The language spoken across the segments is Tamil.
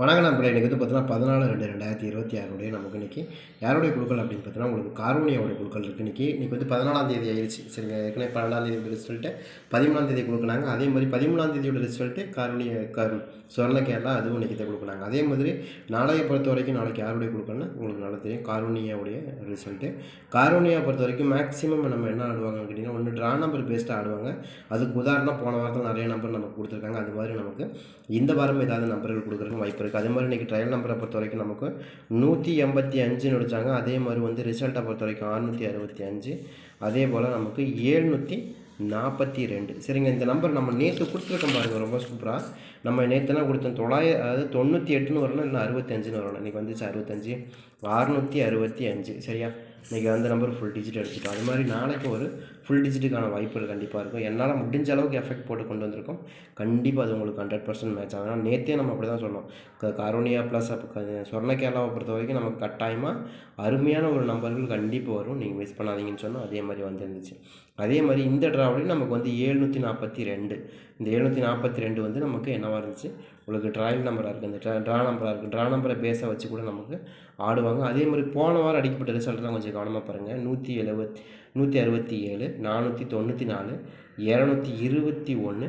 வணக்கம் நண்பர்களே இன்றைக்கி வந்து பார்த்தீங்கன்னா பதினாலு ரெண்டு ரெண்டாயிரத்தி இருபத்தி ஆறுடைய நமக்கு இன்றைக்கி யாருடைய குழுக்கள் அப்படின்னு பார்த்தீங்கன்னா உங்களுக்கு கார்மோனியாவுடைய குழுக்கள் இருக்குது இன்றைக்கி இன்றைக்கி வந்து பதினாலாம் தேதி ஆயிடுச்சு சரிங்க ஏற்கனவே பன்னெண்டாம் தேதி ரிசல்ட்டு பதிமூணாம் தேதி கொடுக்குறாங்க. அதே மாதிரி பதிமூணாம் தேதியோட ரிசல்ட்டு கார்மோனிய கரு சொர்ண கேரளா அதுவும் இன்றைக்கி தான் கொடுக்குறாங்க. அதே மாதிரி நாளையை பொறுத்த வரைக்கும் நாளைக்கு யாருடைய குழுக்கள்னு உங்களுக்கு நல்லா தெரியும். கார்மோனியாவுடைய ரிசல்ட்டு கார்மோனியா பொறுத்த வரைக்கும் மேக்ஸிமம் நம்ம என்ன ஆடுவாங்க கேட்டிங்கன்னா ஒன்று ட்ரா நம்பர் பேஸ்டாக ஆடுவாங்க. அதுக்கு உதாரணம் போன வாரத்தில் நிறைய நம்பர் நமக்கு கொடுத்துருக்காங்க. அது மாதிரி நமக்கு இந்த வாரம் ஏதாவது நம்பர்கள் கொடுக்குறதுக்கு வாய்ப்பு இருக்குது அதே மாதிரி இன்றைக்கி ட்ரையல் நம்பரை பொறுத்த வரைக்கும் நமக்கு நூற்றி எண்பத்தி அஞ்சுன்னு அடித்தாங்க அதே மாதிரி வந்து ரிசல்ட்டை பொறுத்த வரைக்கும் அறுநூற்றி அறுபத்தி அஞ்சு. அதே போல் நமக்கு ஏழ்நூற்றி நாற்பத்தி ரெண்டு. சரிங்க இந்த நம்பர் நம்ம நேற்று கொடுத்துருக்கோம் பாருங்கள் ரொம்ப சூப்பராக நம்ம நேற்றுனா கொடுத்தோம்? தொள்ளாயிரம் அதாவது தொண்ணூற்றி எட்டுன்னு வரணும் இல்லை அறுபத்தஞ்சுன்னு வரணும். இன்றைக்கி வந்துச்சு அறுபத்தஞ்சு அறுநூற்றி அறுபத்தி அஞ்சு. சரியா? இன்றைக்கி அந்த நம்பர் ஃபுல் டிஜிட் அடிச்சிட்டோம் அது மாதிரி நாளைக்கு ஒரு ஃபுல் டிஜிட்டுக்கான வாய்ப்புகள் கண்டிப்பாக இருக்கும். என்னால் முடிஞ்ச அளவுக்கு எஃபெக்ட் போட்டு கொண்டு வந்திருக்கோம். கண்டிப்பாக அது உங்களுக்கு ஹண்ட்ரட் பர்சன்ட் மேட்ச் ஆகும். ஆனால் நேற்றே நம்ம அப்படி தான் சொன்னோம் கரோனியா ப்ளஸ் சொர்ண கேரளாவை பொறுத்த வரைக்கும் நமக்கு கட்டாயமாக அருமையான ஒரு நம்பர்கள் கண்டிப்பாக வரும். நீங்கள் மிஸ் பண்ணாதீங்கன்னு சொன்னால் அதே மாதிரி வந்துருந்துச்சு. அதே மாதிரி இந்த டிராவலையும் நமக்கு வந்து ஏழ்நூற்றி நாற்பத்தி ரெண்டு. இந்த எழுநூற்றி நாற்பத்தி ரெண்டு வந்து நமக்கு என்னவாக இருந்துச்சு? உங்களுக்கு ட்ராயல் நம்பராக இருக்குது இந்த ட்ரா ட்ரா நம்பராக இருக்குது ட்ரா நம்பரை பேஸை வச்சு கூட நமக்கு ஆடுவாங்க. அதே மாதிரி போன வாரம் அடிக்கப்பட்ட ரிசல்ட்லாம் கொஞ்சம் கவனமாக பாருங்கள் நூற்றி எழுபத்தி நூற்றி அறுபத்தி ஏழு நானூற்றி தொண்ணூற்றி நாலு இரநூத்தி இருபத்தி ஒன்று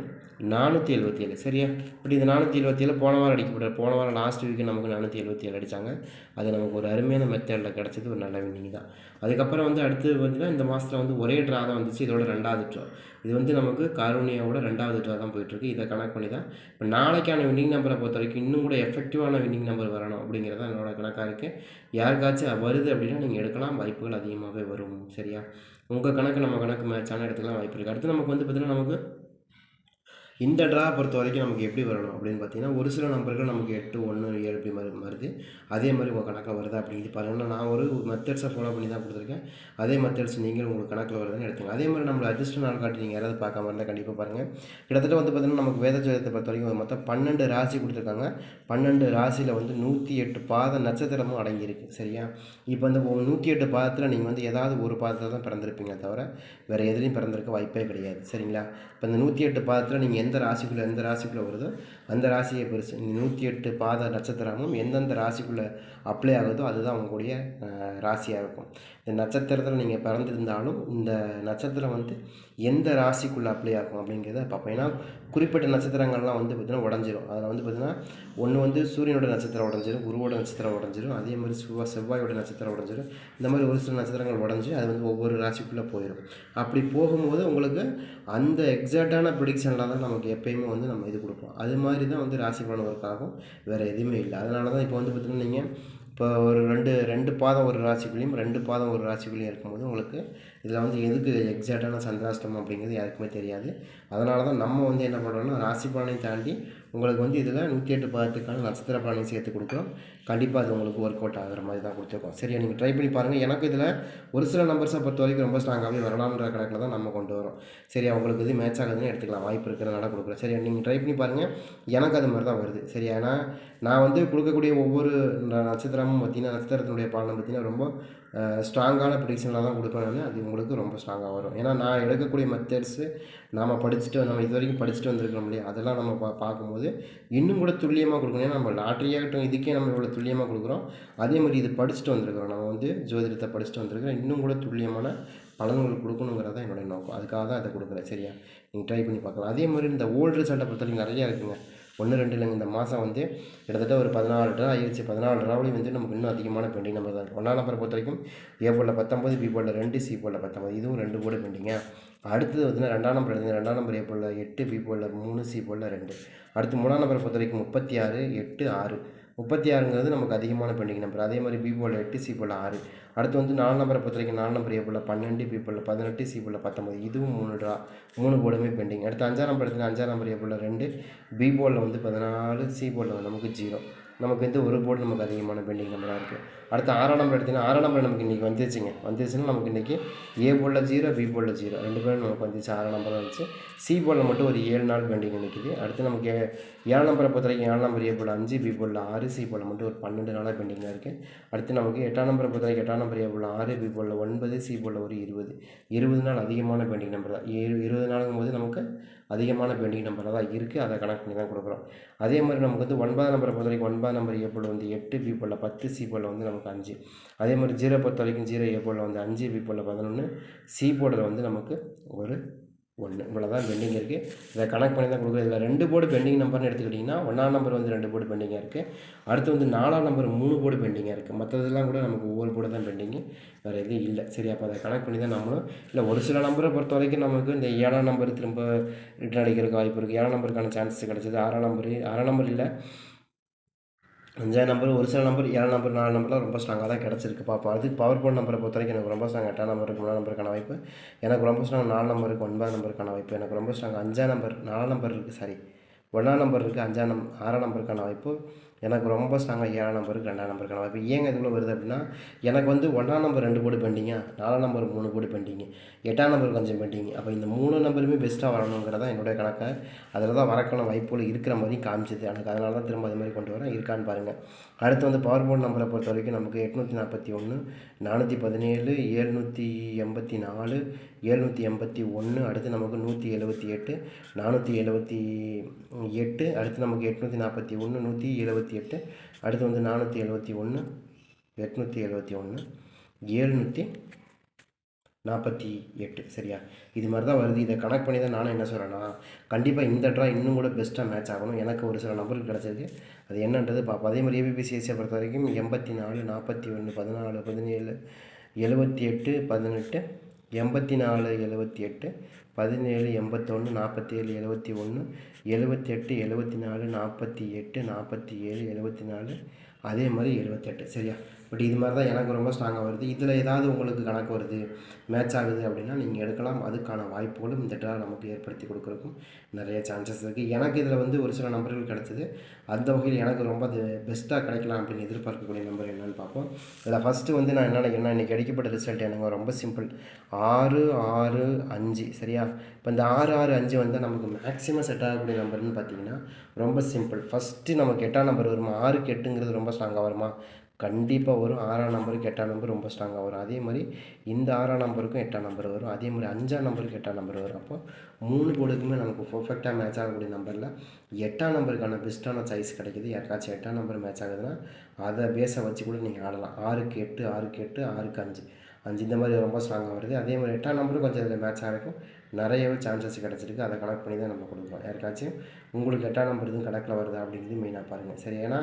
நானூற்றி எழுபத்தி ஏழு. சரியா? இப்படி இந்த நானூற்றி எழுபத்தி ஏழு போன வாரம் அடிக்கப்பட்ட போன வாரம் லாஸ்ட் வீக்கு நமக்கு நானூற்றி எழுபத்தி ஏழு அடித்தாங்க அது நமக்கு ஒரு அருமையான மெத்தடில் கிடச்சது ஒரு நல்ல வின்னிங் தான் அதுக்கப்புறம் வந்து அடுத்து பார்த்தீங்கன்னா இந்த மாதத்தில் வந்து ஒரே ட்ரா தான் வந்துச்சு. இதோட ரெண்டாவது ட்ரா இது வந்து நமக்கு காரோனியாவோட ரெண்டாவது ட்ரா தான் போயிட்டுருக்கு. இதை கணக்கு பண்ணி தான் இப்போ நாளைக்கான வின்னிங் நம்பரை பொறுத்த வரைக்கும் இன்னும் கூட எஃபெக்டிவான வின்னிங் நம்பர் வரணும் அப்படிங்கிறது தான் என்னோட கணக்காக இருக்குது யாருக்காச்சும் வருது அப்படின்னா நீங்கள் எடுக்கலாம். வாய்ப்புகள் அதிகமாகவே வரும். சரியா? உங்கள் கணக்கு நம்ம கணக்கு மேட்சான இடத்துக்குலாம் வாய்ப்பு இருக்குது அடுத்து நமக்கு வந்து பார்த்திங்கன்னா நமக்கு இந்த ட்ரா பொறுத்த வரைக்கும் நமக்கு எப்படி வரணும் அப்படின்னு பார்த்தீங்கன்னா ஒரு சில நம்பர்கள் நமக்கு எட்டு ஒன்று ஏழு இப்படி மாதிரி வருது அதே மாதிரி உங்கள் கணக்கில் வருதா அப்படின்னு பாருங்கன்னா நான் ஒரு மெத்தட்ஸை ஃபாலோ பண்ணி தான் கொடுத்துருக்கேன். அதே மெத்தட்ஸ் நீங்கள் உங்களுக்கு கணக்கில் வருதுன்னு எடுத்துங்க அதே மாதிரி நம்மளை அட்ஜஸ்ட் நாள் காட்டி நீங்கள் யாராவது பார்க்காம இருந்தால் கண்டிப்பாக பாருங்கள் கிட்டத்தட்ட வந்து பார்த்திங்கன்னா நமக்கு வேத பொறுத்த வரைக்கும் மொத்தம் பன்னெண்டு ராசி கொடுத்துருக்காங்க. பன்னெண்டு ராசியில் வந்து நூற்றி எட்டு பாத நட்சத்திரமும் அடங்கியிருக்கு. சரியா? இப்போ வந்து நூற்றி எட்டு பாதத்தில் நீங்கள் வந்து ஏதாவது ஒரு பாதத்தில் தான் பிறந்திருப்பீங்க தவிர வேறு எதுலேயும் பிறந்திருக்க வாய்ப்பே கிடையாது. சரிங்களா? இப்போ இந்த நூற்றி எட்டு பாதத்தில் நீங்கள் எந்த எந்த ராசிக்குள்ளே எந்த ராசிக்குள்ளே வருதோ அந்த ராசியை பெருசு. நூற்றி எட்டு பாத நட்சத்திரமும் எந்தெந்த ராசிக்குள்ளே அப்ளை ஆகுதோ அதுதான் உங்களுடைய ராசியாக இருக்கும். இந்த நட்சத்திரத்தில் நீங்கள் பிறந்திருந்தாலும் இந்த நட்சத்திரம் வந்து எந்த ராசிக்குள்ளே அப்ளை ஆகும் அப்படிங்கிறத பார்ப்போம். ஏன்னா குறிப்பிட்ட நட்சத்திரங்கள்லாம் வந்து பார்த்திங்கன்னா உடஞ்சிரும். அதில் வந்து பார்த்திங்கன்னா ஒன்று வந்து சூரியனோட நட்சத்திரம் உடஞ்சிரும் குருவோட நட்சத்திரம் உடஞ்சிரும் அதே மாதிரி செவ்வாய் செவ்வாயோட நட்சத்திரம் உடஞ்சிரும். இந்த மாதிரி ஒரு சில நட்சத்திரங்கள் உடஞ்சி அது வந்து ஒவ்வொரு ராசிக்குள்ளே போயிடும் அப்படி போகும்போது உங்களுக்கு அந்த எக்ஸாக்டான ப்ரிடிக்ஷனில் தான் நமக்கு எப்பயுமே வந்து நம்ம இது கொடுப்போம். அது மாதிரி தான் வந்து ராசி பலன் ஒர்க் ஆகும். வேறு எதுவுமே இல்லை. அதனால தான் இப்போ வந்து பார்த்திங்கன்னா நீங்கள் இப்போ ஒரு ரெண்டு ரெண்டு பாதம் ஒரு ராசிக்குள்ளேயும் ரெண்டு பாதம் ஒரு ராசிக்குள்ளேயும் இருக்கும்போது உங்களுக்கு இதில் வந்து எதுக்கு எக்ஸாக்டான சந்திராஷ்டமம் அப்படிங்கிறது யாருக்குமே தெரியாது. அதனால தான் நம்ம வந்து என்ன பண்ணுறோம்னா ராசி பலனையும் தாண்டி உங்களுக்கு வந்து இதில் நூற்றி எட்டு பதத்துக்கான நட்சத்திர பலனையும் சேர்த்து கொடுக்குறோம். கண்டிப்பாக அது உங்களுக்கு ஒர்க் அவுட் ஆகிற மாதிரி தான் கொடுத்துருக்கோம். சரியா? நீங்கள் ட்ரை பண்ணி பாருங்கள் எனக்கு இதில் ஒரு சில நம்பர்ஸை பொறுத்த வரைக்கும் ரொம்ப ஸ்ட்ராங்காகவே வரலாம்ன்ற கணக்கில் தான் நம்ம கொண்டு வரோம். சரியா? உங்களுக்கு இது மேட்ச் ஆகுதுன்னு எடுத்துக்கலாம். வாய்ப்பு இருக்கிறனால கொடுக்குறேன். சரியா? நீங்கள் ட்ரை பண்ணி பாருங்கள் எனக்கு அது மாதிரி தான் வருது. சரியா? ஏன்னா நான் வந்து கொடுக்கக்கூடிய ஒவ்வொரு நட்சத்திரமும் பார்த்திங்கன்னா நட்சத்திரத்தினுடைய பலனை பார்த்திங்கன்னா ரொம்ப ஸ்ட்ராங்கான ப்ரிடிக்ஷனில் தான் கொடுப்பேன் அது உங்களுக்கு ரொம்ப ஸ்ட்ராங்காக வரும். ஏன்னா நான் எடுக்கக்கூடிய மெத்தட்ஸு நம்ம படிச்சுட்டு நம்ம இது வரைக்கும் படிச்சுட்டு வந்திருக்கிறோம் இல்லையா? அதெல்லாம் நம்ம பா பார்க்கும்போது இன்னும் கூட துல்லியமாக கொடுக்கணும். ஏன்னா நம்ம லாட்ரியாகட்டும் இதுக்கே நம்ம இவ்வளோ துல்லியமாக கொடுக்குறோம். அதே மாதிரி இது படிச்சுட்டு வந்திருக்கிறோம். நம்ம வந்து ஜோதிடத்தை படிச்சுட்டு வந்திருக்கிறோம். இன்னும் கூட துல்லியமான பலன்கள் கொடுக்கணுங்கிறது தான் என்னுடைய நோக்கம். அதுக்காக தான் அதை கொடுக்குறேன். சரியா? நீங்கள் ட்ரை பண்ணி பார்க்கலாம். அதே மாதிரி இந்த ஓல்டு ரிசல்ட்டை பொறுத்தவரைக்கும் நிறையா இருக்குங்க. ஒன்று ரெண்டு இல்லைங்க. இந்த மாதம் வந்து கிட்டத்தட்ட ஒரு பதினாலு ட்ரா ஆயிடுச்சு பதினாலு ட்ராவிலையும் வந்து நமக்கு இன்னும் அதிகமான பெண்டிங் நம்பர் தான் ஒன்றாம் நம்பரை பொறுத்த வரைக்கும் ஏ போலில் பத்தொம்பது பி போலில் ரெண்டு சி போலில் பத்தொம்பது இதுவும் ரெண்டு கூட பெண்டிங்க அடுத்தது வந்து ரெண்டாம் நம்பர் எடுத்து ரெண்டாம் நம்பர் ஏ போலில் எட்டு பி போலில் மூணு சி போலில் ரெண்டு. அடுத்து மூணாம் நம்பரை பொறுத்த வரைக்கும் முப்பத்தி ஆறு எட்டு ஆறு. முப்பத்தி ஆறுங்கிறது நமக்கு அதிகமான பெண்டிங் நம்பர். அதே மாதிரி பி போல் எட்டு சி போல் ஆறு. அடுத்து வந்து நாலு நம்பரை பொறுத்த வரைக்கும் நாலு நம்பர் ஏ போல் பன்னெண்டு பி போல் பதினெட்டு சி போல் பத்தொம்பது இதுவும் மூணு ட்ரா மூணு போர்டுமே பெண்டிங். அடுத்து அஞ்சாம் நம்பர் எடுத்து அஞ்சாம் நம்பர் ஏ போல் ரெண்டு பி போலில் வந்து பதினாலு சி போலில் நமக்கு ஜீரோ. நமக்கு வந்து ஒரு போர்டு நமக்கு அதிகமான பெண்டிங் நம்பராக இருக்குது அடுத்து ஆறாம் நம்பர் எடுத்திங்கன்னா ஆறாம் நம்பர் நமக்கு இன்றைக்கி வந்துச்சுங்க. வந்துச்சுன்னா நமக்கு இன்றைக்கி ஏ போர்டில் ஜீரோ பி போர்டில் ஜீரோ ரெண்டு பேரும் நமக்கு வந்துச்சு ஆறாம் நம்பர் வந்துச்சு. சி போர்டில் மட்டும் ஒரு ஏழு நாள் பெண்டிங் நிற்கிது அடுத்து நமக்கு ஏழாம் நம்பரை பொறுத்த வரைக்கும் ஏழாம் நம்பர் ஏ போல் அஞ்சு பி போர்டில் ஆறு சி போர்டில் மட்டும் ஒரு பன்னெண்டு நாளாக பெண்டிங்காக இருக்குது அடுத்து நமக்கு எட்டாம் நம்பரை பொறுத்த வரைக்கும் எட்டாம் நம்பர் ஏ போர்டில் ஆறு பி போர்டில் ஒன்பது சி போர்டில் ஒரு இருபது. இருபது நாள் அதிகமான பெண்டிங் நம்பர் தான். ஏழு இருபது நாளுங்கும் போது நமக்கு அதிகமான பெண்டிங் நம்பராக தான் இருக்குது அதை கணக்கு பண்ணி தான் கொடுக்குறோம். அதே மாதிரி நமக்கு வந்து ஒன்பதாம் நம்பரை பொறுத்த வரைக்கும் ஒன்பது ஒன்பதாம் நம்பர் ஏ போல் வந்து எட்டு பி போல் பத்து சி போல் வந்து நமக்கு அஞ்சு. அதே மாதிரி ஜீரோ பொறுத்த வரைக்கும் ஜீரோ ஏ போல் வந்து அஞ்சு பி போல் பதினொன்று சி போர்டில் வந்து நமக்கு ஒரு ஒன்று இவ்வளோ தான் பெண்டிங் இருக்குது இதை கனெக்ட் பண்ணி தான் கொடுக்குறது இதில் ரெண்டு போர்டு பெண்டிங் நம்பர்னு எடுத்துக்கிட்டிங்கன்னா ஒன்றாம் நம்பர் வந்து ரெண்டு போர்டு பெண்டிங்காக இருக்குது அடுத்து வந்து நாலாம் நம்பர் மூணு போர்டு பெண்டிங்காக இருக்குது மற்றதெல்லாம் கூட நமக்கு ஒவ்வொரு போர்டு தான் பெண்டிங்கு வேறு எதுவும் இல்லை. சரி அப்போ அதை கனெக்ட் பண்ணி தான் நம்மளும். இல்லை ஒரு சில நம்பரை பொறுத்த வரைக்கும் நமக்கு இந்த ஏழாம் நம்பர் திரும்ப ரிட்டர்ன் அடிக்கிறதுக்கு வாய்ப்பு இருக்குது ஏழாம் நம்பருக்கான சான்சஸ் கிடச்சிது. ஆறாம் நம்பர் ஆறாம் நம்பர் இல்லை. அஞ்சாயிரம் நம்பர் ஒரு சில நம்பர் ஏழு நம்பர் நாலு நம்பர்லாம் ரொம்ப ஸ்ட்ராங்காக தான் கிடச்சிருக்கு. பார்ப்போம் அது பவர் போர்ட் நம்பரை பொறுத்த வரைக்கும் எனக்கு ரொம்ப ஸ்ட்ராங் எட்டாம் நம்பருக்கு மூணு நம்பருக்கான வாய்ப்பு. எனக்கு ரொம்ப ஸ்ட்ராங் நாலு நம்பருக்கு ஒன்பதாம் நம்பருக்கான வாய்ப்பு. எனக்கு ரொம்ப ஸ்ட்ராங் அஞ்சாம் நம்பர் நாலாம் நம்பர் இருக்குது சாரி ஒன்றாம் நம்பர் இருக்குது அஞ்சாம் நம் ஆறாம் நம்பருக்கான வாய்ப்பு. எனக்கு ரொம்ப ஸ்ட்ராங்காக ஏழாம் நம்பருக்கு ரெண்டாம் நம்பருக்கான இப்போ ஏங்க இதுக்குள்ளே வருது அப்படின்னா எனக்கு வந்து ஒன்றாம் நம்பர் ரெண்டு போர்டு பண்ணிங்க நாலாம் நம்பர் மூணு போர்டு பண்ணிங்க எட்டாம் நம்பர் கொஞ்சம் பெண்டிங் அப்போ இந்த மூணு நம்பருமே பெஸ்ட்டாக வரணுங்கிறதா என்னுடைய கணக்கை. அதில் தான் வரக்கான வாய்ப்புகள் இருக்கிற மாதிரி காமிச்சிது. எனக்கு அதனால தான் திரும்ப அது மாதிரி கொண்டு வரேன். இருக்கான்னு பாருங்கள் அடுத்து வந்து பவர் போர்ட் நம்பரை பொறுத்த வரைக்கும் நமக்கு எட்நூற்றி நாற்பத்தி ஒன்று நானூற்றி பதினேழு ஏழ்நூற்றி எண்பத்தி நாலு ஏழ்நூற்றி எண்பத்தி ஒன்று அடுத்து நமக்கு நூற்றி எழுபத்தி எட்டு நானூற்றி எழுபத்தி எட்டு அடுத்து நமக்கு எட்நூற்றி நாற்பத்தி ஒன்று நூற்றி எழுபத்தி எட்டு அடுத்து வந்து நானூற்றி எழுபத்தி ஒன்று எட்நூற்றி எழுபத்தி ஒன்று ஏழ்நூற்றி நாற்பத்தி எட்டு. சரியா? இது மாதிரி தான் வருது. இதை கனெக்ட் பண்ணி தான் நானும் என்ன சொல்கிறேன்னா கண்டிப்பாக இந்த ட்ரா இன்னும் கூட பெஸ்ட்டாக மேட்ச் ஆகணும். எனக்கு ஒரு சில நம்பருக்கு கிடச்சிருக்கு. அது என்னன்றது பார்ப்போம் அதே மாதிரி ஏபிபிசிஎஸ்சியை பொறுத்த வரைக்கும் எண்பத்தி நாலு நாற்பத்தி ஒன்று பதினாலு பதினேழு எழுபத்தி எட்டு பதினெட்டு எண்பத்தி நாலு எழுபத்தி எட்டு பதினேழு எண்பத்தொன்று நாற்பத்தி ஏழு எழுபத்தி ஒன்று எழுபத்தி எட்டு எழுபத்தி நாலு நாற்பத்தி எட்டு நாற்பத்தி ஏழு எழுபத்தி நாலு அதே மாதிரி எழுபத்தெட்டு சரியா? பட் இது மாதிரி தான் எனக்கு ரொம்ப ஸ்ட்ராங்காக வருது. இதில் ஏதாவது உங்களுக்கு கணக்கு வருது மேட்ச் ஆகுது அப்படின்னா நீங்கள் எடுக்கலாம். அதுக்கான வாய்ப்புகளும் இந்த ட்ரா நமக்கு ஏற்படுத்தி கொடுக்குறதுக்கும் நிறைய சான்சஸ் இருக்குது எனக்கு இதில் வந்து ஒரு சில நம்பர்கள் கிடச்சிது. அந்த வகையில் எனக்கு ரொம்ப அது பெஸ்ட்டாக கிடைக்கலாம் அப்படின்னு எதிர்பார்க்கக்கூடிய நம்பர் என்னென்னு பார்ப்போம். இதில் ஃபஸ்ட்டு வந்து நான் என்ன என்ன இன்றைக்கி அடிக்கப்பட்ட ரிசல்ட் எனக்கு ரொம்ப சிம்பிள் ஆறு ஆறு அஞ்சு. சரியா? இப்போ இந்த ஆறு ஆறு அஞ்சு வந்து நமக்கு மேக்ஸிமம் செட் ஆகக்கூடிய நம்பர்னு பார்த்தீங்கன்னா ரொம்ப சிம்பிள் ஃபஸ்ட்டு நமக்கு எட்டாம் நம்பர் வருமா? ஆறுக்கு எட்டுங்கிறது ரொம்ப ஸ்ட்ராங்காக வருமா? கண்டிப்பாக வரும். ஆறாம் நம்பருக்கு எட்டாம் நம்பர் ரொம்ப ஸ்ட்ராங்காக வரும். அதே மாதிரி இந்த ஆறாம் நம்பருக்கும் எட்டாம் நம்பர் வரும். அதே மாதிரி அஞ்சாம் நம்பருக்கு எட்டாம் நம்பர் வரும். அப்போ மூணு போர்டுக்குமே நமக்கு பர்ஃபெக்டாக மேட்ச் ஆகக்கூடிய நம்பரில் எட்டாம் நம்பருக்கான பெஸ்ட்டான சாய்ஸ் கிடைக்கிது. யாருக்காச்சும் எட்டாம் நம்பர் மேட்ச் ஆகுதுன்னா அதை பேஸை வச்சு கூட நீங்கள் ஆடலாம். ஆறுக்கு எட்டு ஆறுக்கு எட்டு ஆறுக்கு அஞ்சு. அஞ்சு இந்த மாதிரி ரொம்ப ஸ்ட்ராங்காக வருது. அதே மாதிரி எட்டாம் நம்பரும் கொஞ்சம் இதில் மேட்ச் ஆகிருக்கும் நிறையவே சான்சஸ் கிடச்சிருக்கு. அதை கனெக்ட் பண்ணி தான் நம்ம கொடுக்குறோம். யாருக்காச்சும் உங்களுக்கு எட்டாம் நம்பர் எதுவும் கணக்கில் வருதா அப்படிங்கிறது மெயினாக பாருங்கள் சரி ஏன்னா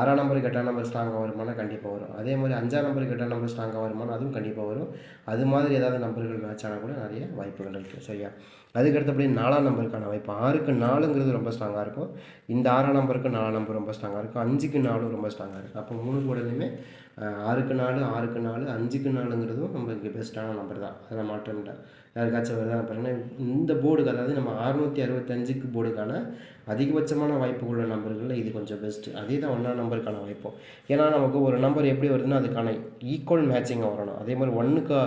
ஆறாம் நம்பருக்கு எட்டாம் நம்பர் ஸ்ட்ராங்காக வருமானா கண்டிப்பாக வரும். அதே மாதிரி அஞ்சாம் நம்பருக்கு எட்டாம் நம்பர் ஸ்ட்ராங்காக வருமானம் அதுவும் கண்டிப்பாக வரும். அது மாதிரி ஏதாவது நம்பர்கள் மேட்ச் ஆனால் கூட நிறைய வாய்ப்புகள் இருக்குது சரியா? அதுக்கு அடுத்தபடி நாலாம் நம்பருக்கான வாய்ப்பு ஆறுக்கு நாலுங்கிறது ரொம்ப ஸ்ட்ராங்காக இருக்கும். இந்த ஆறாம் நம்பருக்கு நாலாம் நம்பர் ரொம்ப ஸ்ட்ராங்காக இருக்கும். அஞ்சுக்கு நாலும் ரொம்ப ஸ்ட்ராங்காக இருக்கும். அப்போ மூணு கூடலையுமே ஆறுக்கு நாலு ஆறுக்கு நாலு அஞ்சுக்கு நாலுங்கிறதும் நம்மளுக்கு பெஸ்ட்டான நம்பர் தான். அதில் மாற்றம் யாருக்காச்சும் வருதான் பாருங்கன்னா இந்த போர்டுக்கு அதாவது நம்ம அறுநூற்றி அறுபத்தஞ்சுக்கு போர்டுக்கான அதிகபட்சமான வாய்ப்பு உள்ள நம்பர்களில் இது கொஞ்சம் பெஸ்ட்டு அதே தான் ஒன்றா நம்பருக்கான வாய்ப்பும் ஏன்னா நமக்கு ஒரு நம்பர் எப்படி வருதுன்னா அதுக்கான ஈக்குவல் மேட்சிங்காக வரணும். அதே மாதிரி ஒன்றுக்கு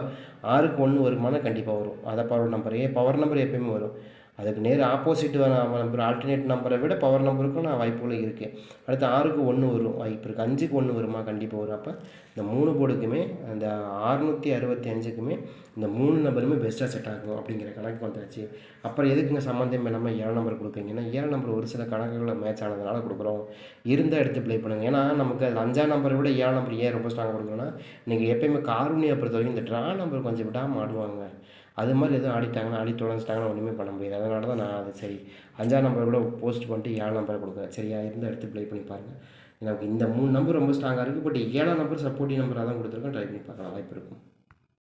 ஆறுக்கு ஒன்று வருமானம் கண்டிப்பாக வரும். அதை power number. A power number எப்பயுமே வரும். அதுக்கு நேர் ஆப்போசிட் நம்பர் ஆல்டர்னேட் நம்பரை விட பவர் நம்பருக்கும் நான் வாய்ப்புகளும் இருக்குது அடுத்து ஆறுக்கு ஒன்று வரும். வாய்ப்பு இருக்குது அஞ்சுக்கு ஒன்று வருமா? கண்டிப்பாக வரும். அப்போ இந்த மூணு போர்டுக்குமே அந்த அறுநூற்றி அறுபத்தி அஞ்சுக்குமே இந்த மூணு நம்பருமே பெஸ்ட்டாக செட் ஆகும் அப்படிங்கிற கணக்கு வந்துடுச்சு அப்புறம் எதுக்குங்க சம்மந்தம் இல்லாமல் ஏழு நம்பர் கொடுக்குறீங்கன்னா ஏழு நம்பர் ஒரு சில கணக்குகளில் மேட்ச் ஆனதுனால கொடுக்குறோம். இருந்தால் எடுத்து ப்ளே பண்ணுங்கள் ஏன்னா நமக்கு அது அஞ்சாம் நம்பரை விட ஏழு நம்பர் ஏன் ரொம்ப ஸ்ட்ராங் கொடுக்குறோன்னா நீங்கள் எப்பயுமே காரூனியை பொறுத்த வரைக்கும் இந்த ட்ரா நம்பர் கொஞ்சம் விடாமல் ஆடுவாங்க. அது மாதிரி எதுவும் ஆடிட்டாங்கன்னா ஆடி தொலைஞ்சிட்டாங்கன்னா ஒன்றுமே பண்ண முடியாது. அதனால தான் நான் அது சரி அஞ்சாம் நம்பர் கூட போஸ்ட் பண்ணிட்டு ஏழாம் நம்பரை கொடுக்குறேன். சரியா இருந்து எடுத்து ப்ளே பண்ணி பாருங்கள் எனக்கு இந்த மூணு நம்பர் ரொம்ப ஸ்ட்ராங்காக இருக்குது பட் ஏழாம் நம்பர் சப்போர்ட்டிவ் நம்பராக தான் கொடுத்துருக்கேன் ட்ரை பண்ணி பார்க்கலாம். வாய்ப்பு இருக்கும்.